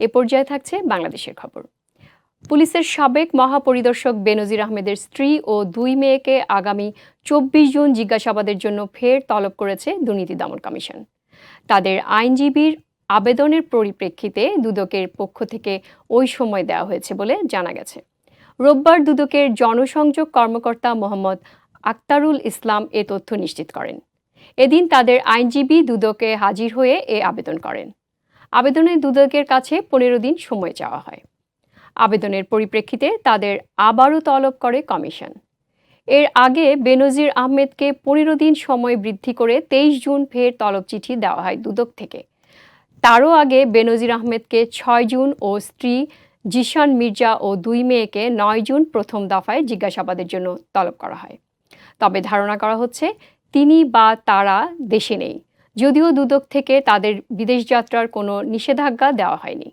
এ পর্যায়ে থাকছে বাংলাদেশের খবর। পুলিশের সাবেক মহাপরিদর্শক বেনজির আহমেদের স্ত্রী ও দুই মেয়েকে আগামী চব্বিশ জুন জিজ্ঞাসাবাদের জন্য ফের তলব করেছে দুর্নীতি দমন কমিশন। তাদের আইনজীবীর আবেদনের পরিপ্রেক্ষিতে দুদকের পক্ষ থেকে ওই সময় দেওয়া হয়েছে বলে জানা গেছে। রোববার দুদকের জনসংযোগ কর্মকর্তা মোহাম্মদ আক্তারুল ইসলাম এ তথ্য নিশ্চিত করেন। এদিন তাদের আইনজীবী দুদকে হাজির হয়ে এ আবেদন করেন। আবেদনে দুদকের কাছে পনেরো দিন সময় চাওয়া হয়। আবেদনের পরিপ্রেক্ষিতে তাদের আবারও তলব করে কমিশন। এর আগে বেনজির আহমেদকে পনেরো দিন সময় বৃদ্ধি করে তেইশ জুন ফের তলব চিঠি দেওয়া হয় দুদক থেকে। তারও আগে বেনজির আহমেদকে ছয় জুন ও স্ত্রী জিশান মির্জা ও দুই মেয়েকে নয় জুন প্রথম দফায় জিজ্ঞাসাবাদের জন্য তলব করা হয়। তবে ধারণা করা হচ্ছে, তিনি বা তারা দেশে নেই। যদিও দুদক থেকে তাদের বিদেশ যাত্রার কোনো নিষেধাজ্ঞা দেওয়া হয়নি।